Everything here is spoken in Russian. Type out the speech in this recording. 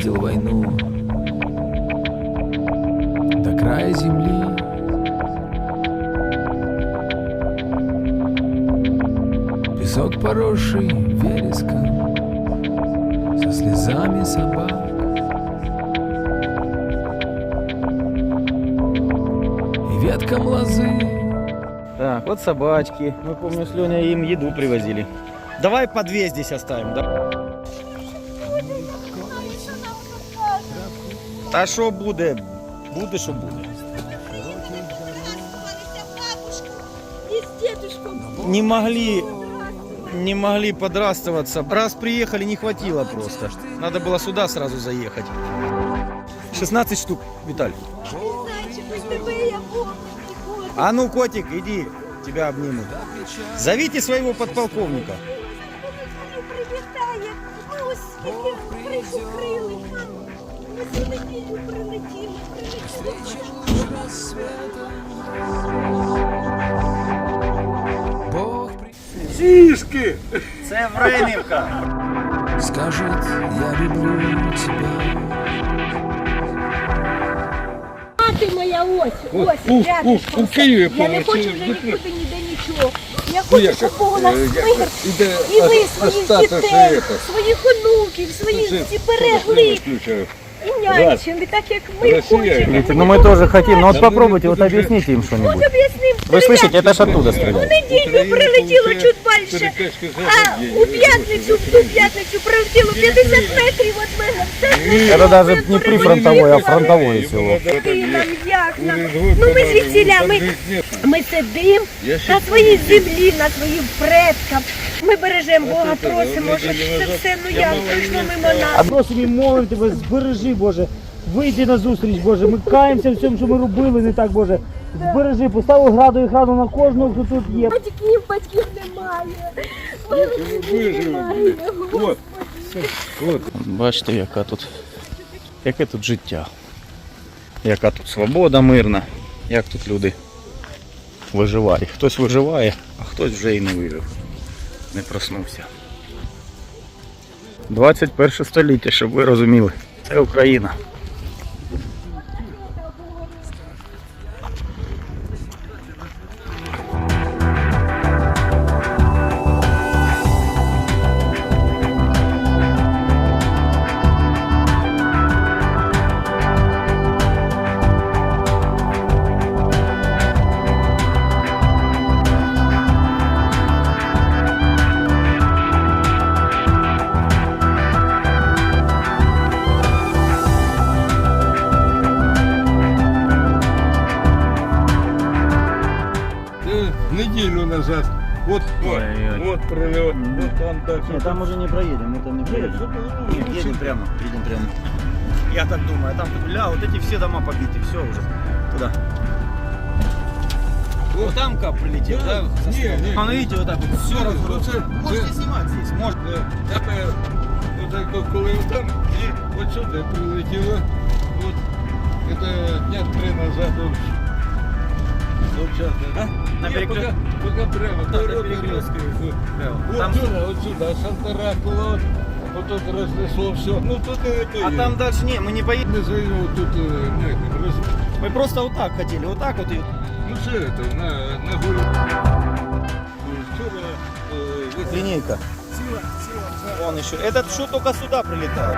видел войну до края земли. Песок поросший вереском со слезами собак. И веткам лозы Так, вот собачки. Мы, помню, с Леней им еду привозили. Давай по две здесь оставим, да? Та що буде? Буде, що буде. И с дедушком. Не могли, не могли подрастываться. Раз приехали, не хватило просто. Надо было сюда сразу заехать. 16 штук, Виталь. Зайчик, ось тебе я помню. Ніколи. А ну, котик, иди, тебя обнимут. Зовите своего подполковника. Ой, прилітає. Господи, кришу крили. Ми прилетіли, прилетіли, прилетіли. Сішки! Це Вренівка! Скажет, я люблю тебе. Мати моя ось, ось, рядочком. Я не хочу вже нікуди ніде нічого. Я хочу, щоб Бог нас мир, і ви своїх дітей, своїх онуків, своїх всі берегли. берегли і нянчили, так як ми Росія, хочемо. Видите, Ну мы тоже хотим, но вот попробуйте, вот объясните им От что-нибудь. об'ясним. Вы слышите, это ж оттуда У стреляют. неділю прилетіло чуть більше, а у п'ятницю, в ту п'ятницю прилетіло 50 метрів від мене. Все Это даже не прифронтовое, а фронтовое село. Ти нам як нам? Ну ми звідсіля, ми, ми сидимо на своїй землі, на своїм предкам. Ми бережемо Бога, просимо, щоб це все, ну як пройшло мимо нас. Просимо і молимо тебе, збережи, Боже. Вийди на зустріч, Боже. Ми каємося в цьому, що ми робили не так, Боже. Збережи, поставив граду і граду на кожного, хто тут є. Батьків, батьків немає. Батьків немає. Бачите, яка тут, яке тут життя. Яка тут свобода мирна, як тут люди виживають. Хтось виживає, а хтось вже і не вижив. Не проснувся. 21 століття, щоб ви розуміли. Це Україна. Е, Неділю назад. От, от, Ой-ой. от прильот, от там дальше. Нет, там уже не проедем, мы там не проедем. Нет, едем прямо, едем прямо. Я так думаю, а там ля, вот эти все дома побиты, все уже. Туда. Вот там кап прилетел, да? со Не, стороны? не. А, ну видите, вот так вот все Ну, разрушено. це- Можете це- снимать здесь, можно. Е, Тепер, отак, от коли там, і от сюди прилетіло, от, це дня три назад, от, от час, А? На Ні, перекрестке. поки, поки прямо, Да, на дорога перекрестке. розкрив. Прямо. От Там- сюди, от сюди, Шантаракула, от, от тут рознесло все. Ну тут і то А є. там дальше не, мы не поедем. не заїхав тут е, ні, роз... Мы просто вот так хотели, вот так вот. и- Ну це это, на, на горі. Вчора е, ви- Линейка. Вон еще. Этот что только сюда прилетает.